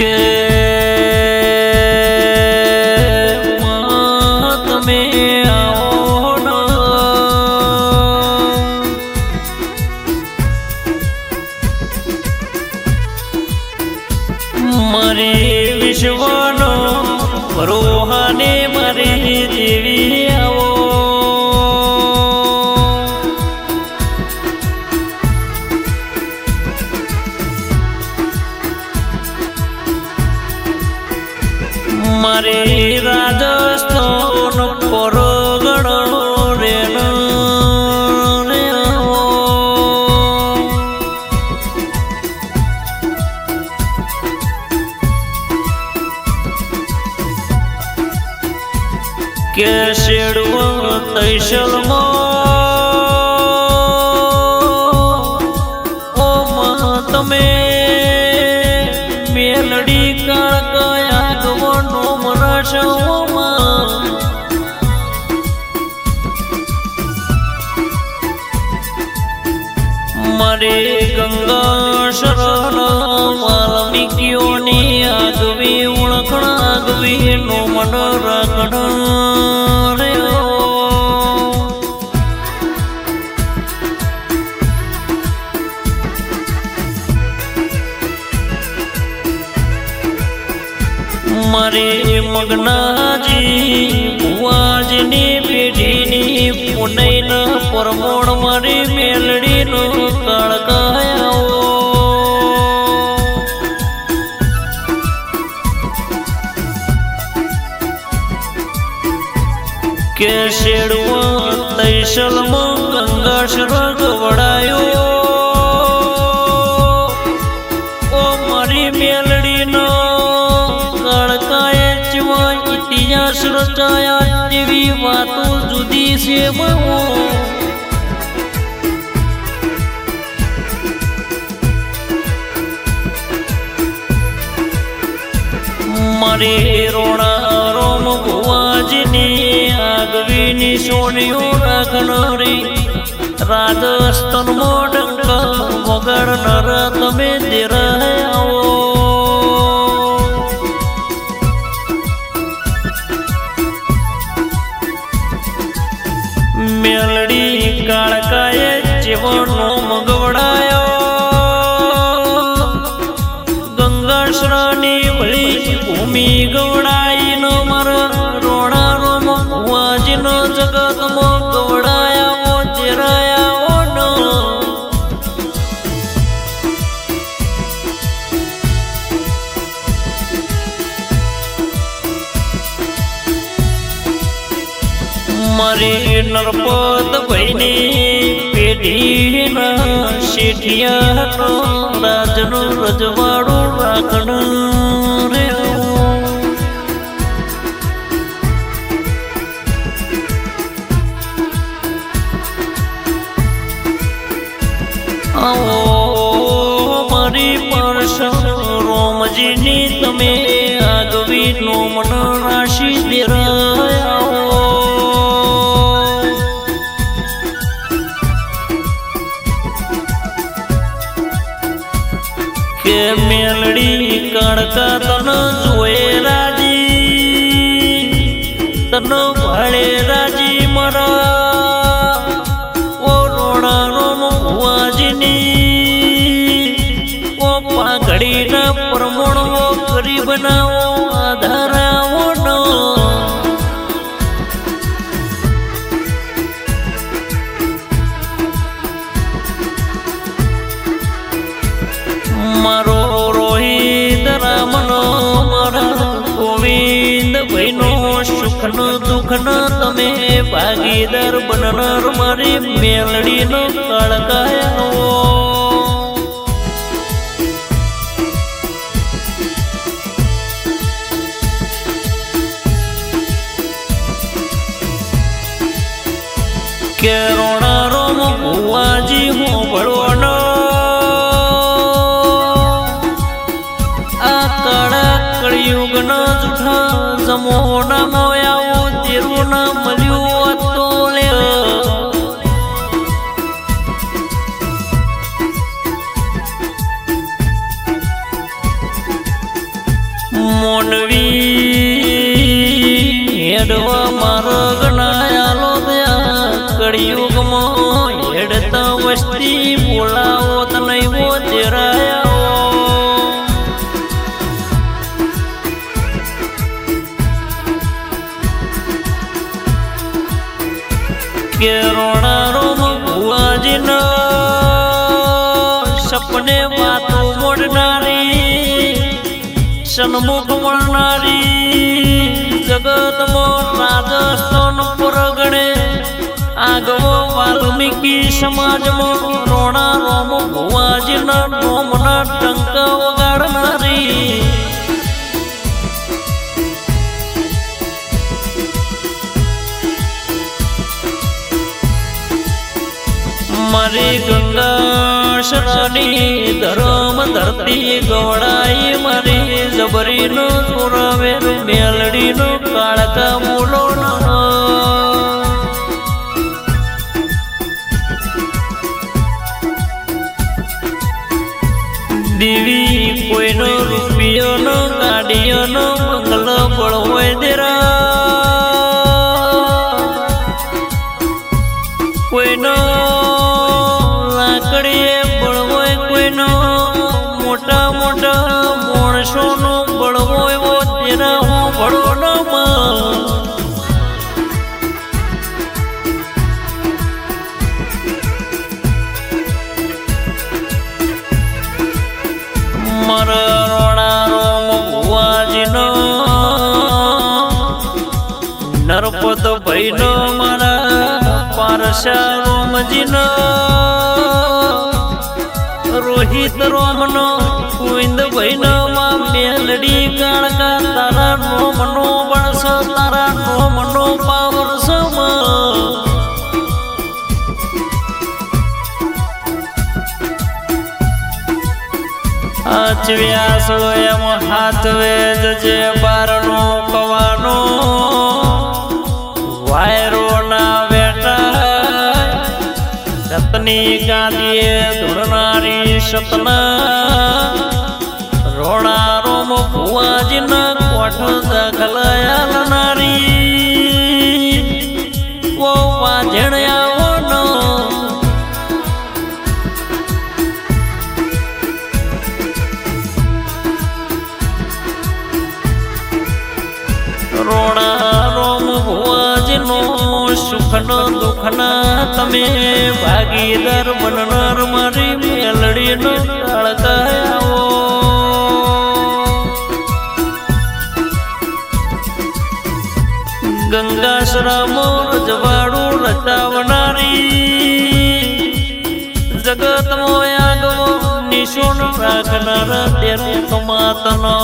કે તમે આવો મારે વિશ્વનો રોહાને મારે દેવી આવો. મારે રાજસ્થાન પરગણો રેણ રે આવો કે શેડવો તૈસલમાં મરાશોમાં મારે ગંગા શરણ વાલ્મીકીઓની આગવી ઓળખણ આગવી નો મન રાખણ મગનાજી ભુવાજની પેઢીની પુનૈના પરમોણ મારી મેલડીનો કળકાયાઓ. કે શેડવા તૈસલમાં ગંગાશ ગવડાયો ઓ ઇતિહાસ રચાયા જેવી વાતો જુદી બહુ મારે રોણા રોમ ભુવાજને આગવીની સોનિયો રાખનારી રાજસ્થાન જીવનો મગવડાયો. ગંગાશ્રની વળી ભૂમિ ગવડાઈ નો મર રોણા રોમ વાજનો જગતમાં ગવડાયા ચેરાયા નો. મારી નરપત ભાઈની પેઢીના શેઠિયાનો રાજનો રજવાડો રાખણ રે. આવો મારી પરસ રોમજીની તમે આગવી નો મન રાશિ દેરાયા. મેલડી કણકા તન જોએ રાજી. તન ભળે રાજી મરા. ઓ રોણાનો રોમ વાજની ઓ પાઘડીના પ્રમણો કરી બનાવો આધારાવો સુખનો દુઃખનો તમે ભાગીદાર બનનાર મારી મેલડીનો કળકાયો કે રોણા મોઢામાં આવ્યું તેરું ના મળ્યું તો મોનવી હેડવા મારો ગણાયાલો કળિયુગ કે રોણારો ભુવાજીનો સપને વાતો મોડનારી, સન્મુખ મળનારી જગતમાં રાજસ્થાન પરગણે આગવો વાલ્મીકી સમાજમાં રોણા રોમ ભુવાજીના રોમના ટંકા વગાડનારી. મારી ગંગા શરાની ધરમ ધરતી ગવડાઈ મારી જબરીનો સુરવેર મેલડીનો કાળકા મૂલો દેવી કોઈનો રૂપિયોનો, ગાડીઓનો બંગલો બળવોય દેરા. બળવોય મોટા મોટા મોટા માણસોનો બળવો એવો તેના હું બળવો ન. મારા રોણા રોમ ભુવાજીનો નરપત ભૈનો મારા પારસા રોમજીનો રોહિત રોમનો ગોવિંદ ભાઈનો માં મેલડી કાળકા તારા રોમનો બણસ તારા રોમનો પાવર સમા. આચવ્યા સ્વયં હાથ વેજ જે બારનો કવાનો વાયરો ના વેટા, રતની ગાદીએ સતના રોણા રોમ ભુવાજીના કોઠ દખલયાલનારી કો ભુવાજનો સુખનો દુઃખના તમે ભાગીદાર બનનાર મારી મેલડીનો કાળકાયાઓ ગંગાશ્રમો રજવાડું રચાવનારી જગત મોયાગો નિશુન રાખનાર તેનું કમાતનો